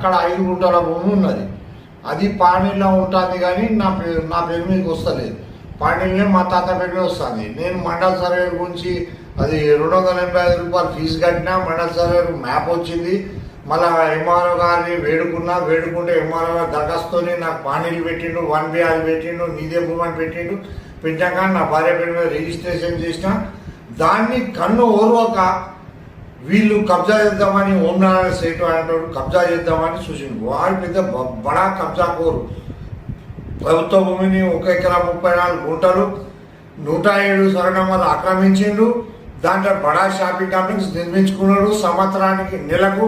అక్కడ ఐదు గుంటల భూమి ఉన్నది. అది పాణిలో ఉంటుంది కానీ నా పేరు నా పేరు మీదకి వస్తలేదు. పాణిలోనే మా తాత పేరు వస్తుంది. నేను మండల సర్వే గురించి అది రెండు వందల ఎనభై ఐదు రూపాయలు ఫీజు కట్టినా మండల సర్వే మ్యాప్ వచ్చింది. మళ్ళా ఎంఆర్ఓ గారిని వేడుకున్నా వేడుకుంటే ఎంఆర్ఓ గారు దరఖాస్తుని నాకు పానీలు పెట్టిండు వన్ బి అది పెట్టిండు నీదే భూమని అని పెట్టిండు. పెట్టాక నా భార్య పేరు మీద రిజిస్ట్రేషన్ చేసిన దాన్ని కన్ను ఓర్వక వీళ్ళు కబ్జా చేద్దామని ఓంనారాయణ సేటు అనేటోడు కబ్జా చేద్దామని సూచిండు. వాడు పెద్ద బడా కబ్జా కోరు. ప్రభుత్వ భూమిని ఒక ఎకరా ముప్పై నాలుగు గుంటలు నూట ఏడు సరణమాలు ఆక్రమించిండు. దాంట్లో బడా షాపింగ్ కాంప్లెక్స్ నిర్మించుకున్నాడు. సంవత్సరానికి నెలకు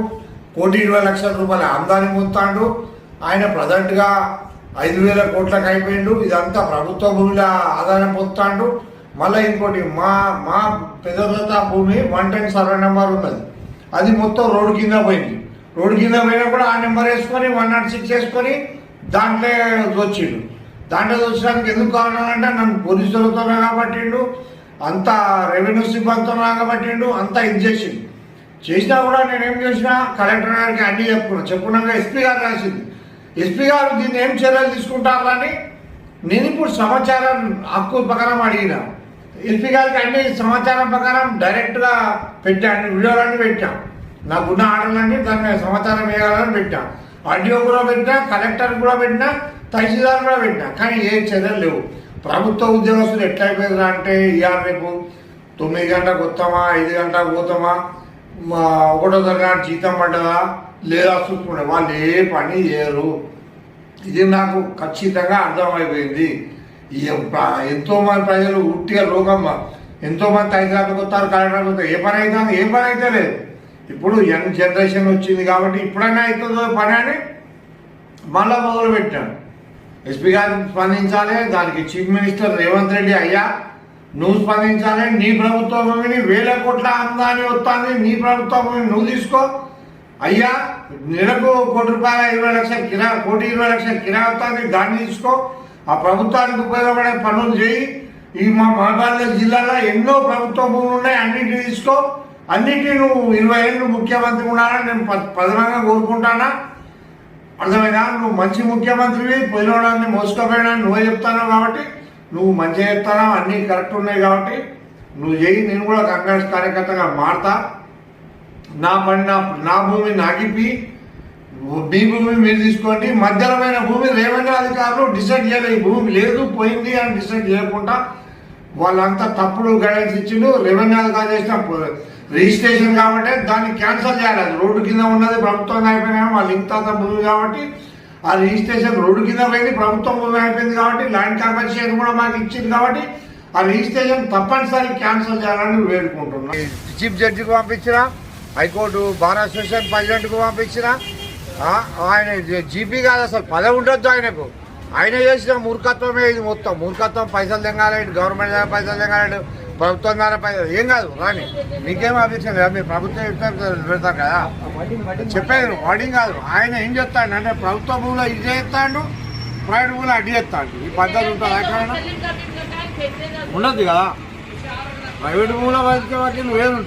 కోటి ఇరవై లక్షల రూపాయల ఆదాయం పొందుతాడు. ఆయన ప్రజెంట్గా ఐదు వేల కోట్లకు అయిపోయిండు. ఇదంతా ప్రభుత్వ భూమిలో ఆదాయం పొందుతాడు. మళ్ళీ ఇంకోటి మా మా పెద్ద భూమి వన్ టెన్ సర్వే నెంబర్ ఉన్నది. అది మొత్తం రోడ్డు కింద పోయింది. రోడ్డు కింద పోయినా కూడా ఆ నెంబర్ వేసుకొని వన్ నాట్ సిక్స్ వేసుకొని దాంట్లో వచ్చిండు. దాంట్లో వచ్చడానికి ఎందుకు కావాలంటే నన్ను పోలీసులతో కాబట్టిండు అంత రెవెన్యూ సిబ్బందితో కాబట్టిండు అంతా ఇది చేసిండు. చేసినా కూడా నేనేం చేసినా కలెక్టర్ గారికి అన్ని చెప్పుకున్నా. చెప్పుకున్నాక ఎస్పీ గారు రాసింది. ఎస్పీ గారు దీన్ని ఏం చర్యలు తీసుకుంటారని నేను ఇప్పుడు సమాచారం హక్కు ప్రకారం అడిగినా. ఎస్పీ గారికి అన్ని సమాచారం ప్రకారం డైరెక్ట్గా పెట్టాను వీడియోలన్నీ పెట్టాం. నాకున్న ఆర్డర్లన్నీ దాని మీద సమాచారం వేయాలని పెట్టాం. ఆడియో కూడా పెట్టినా కలెక్టర్ కూడా పెట్టినా తహసీల్దార్ కూడా పెట్టినా కానీ ఏ చర్యలు లేవు. ప్రభుత్వ ఉద్యోగస్తులు ఎట్లయిపోయారు అంటే ఇవాళ రేపు తొమ్మిది గంటలకు వస్తామా ఐదు గంటలకు పోతామా మా ఒకటో తరగతి జీతం పడ్డదా లేదా చూసుకుంటే వాళ్ళు ఏ పని చేయరు. ఇది నాకు ఖచ్చితంగా అర్థమైపోయింది. ఈ ఎంతో మంది ప్రజలు ఉట్టిగా రోగమ్మ ఎంతో మంది హైదరాబాద్కి వస్తారు కలెక్టర్ వస్తారు ఏ పని అవుతుంది ఏ పని అయితే లేదు. ఇప్పుడు యంగ్ జనరేషన్ వచ్చింది కాబట్టి ఇప్పుడైనా అవుతుందో పని అని మళ్ళా మొదలు పెట్టాను ఎస్పీ గారు స్పందించాలి దానికి చీఫ్ మినిస్టర్ రేవంత్ రెడ్డి అయ్యా నువ్వు స్పందించాలి నీ ప్రభుత్వ భూమిని వేల కోట్ల అందాన్ని వస్తుంది నీ ప్రభుత్వ భూమిని నువ్వు తీసుకో. అయ్యా నెలకు కోటి రూపాయల ఇరవై లక్షల కిరా కోటి ఇరవై లక్షల కిరా వస్తుంది దాన్ని తీసుకో. ఆ ప్రభుత్వానికి ఉపయోగపడే పనులు చేయి. ఈ మా మహబాద్ జిల్లాలో ఎన్నో ప్రభుత్వ భూములు ఉన్నాయి అన్నింటినీ తీసుకో. అన్నింటినీ నువ్వు ఇరవై ఏళ్ళు ముఖ్యమంత్రి ఉండాలని నేను ప్రధానంగా కోరుకుంటానా? అర్థమైనా నువ్వు మంచి ముఖ్యమంత్రివి పోయినోడాన్ని మోసుకోపోయినాన్ని నువ్వే చెప్తాను కాబట్టి నువ్వు మంచిగా చెప్తానా అన్నీ కరెక్ట్ ఉన్నాయి కాబట్టి నువ్వు చేయి నేను కూడా కాంగ్రెస్ కార్యకర్తగా మారతా. నా పని నా నా భూమి నాకిప్పి మీ భూమి మీరు తీసుకోండి. మధ్యమైన భూమి రెవెన్యూ అధికారులు డిసైడ్ చేయలేదు ఈ భూమి లేదు పోయింది అని డిసైడ్ చేయకుండా వాళ్ళంతా తప్పుడు గైడెన్స్ ఇచ్చిండు. రెవెన్యూ అధికారులు చేసిన రిజిస్ట్రేషన్ కాబట్టి దాన్ని క్యాన్సిల్ చేయాలి. అది రోడ్డు కింద ఉన్నది ప్రభుత్వం అయిపోయినా వాళ్ళు ఇంత భూమి కాబట్టి ఆ రిజిస్ట్రేషన్ రోడ్డు కింద పోయింది ప్రభుత్వం భూమి అయిపోయింది కాబట్టి ల్యాండ్ కార్పొరేషన్ కూడా మాకు ఇచ్చింది కాబట్టి ఆ రిజిస్ట్రేషన్ తప్పనిసరి క్యాన్సిల్ చేయాలని వేడుకుంటున్నాం. చీఫ్ జడ్జికి పంపించిన హైకోర్టు బార్ అసోసియేషన్ ప్రెసిడెంట్కు పంపించిన ఆయన జీపీ కాదు అసలు పదవి ఉండొద్దు ఆయనకు. ఆయన చేసిన మూర్ఖత్వమే ఇది మొత్తం. మూర్ఖత్వం పైసలు తెంగాలి గవర్నమెంట్ ద్వారా పైసలు తెంగాలంటే ప్రభుత్వం ద్వారా పైసలు ఏం కాదు రాని. మీకేం అభిప్రాయం కదా మీరు ప్రభుత్వం పెడతారు కదా. చెప్పేది వాడింగ్ కాదు. ఆయన ఏం చెప్తాడు అంటే ప్రభుత్వ భూమిలో ఇది చేస్తాడు ప్రైవేట్ భూమిలో అడ్డు చేస్తాడు. ఈ పద్ధతి ఉంటుంది ఎక్కడైనా ఉండదు కదా. ప్రైవేట్ భూమిలో వచ్చే వాటికి నువ్వేమి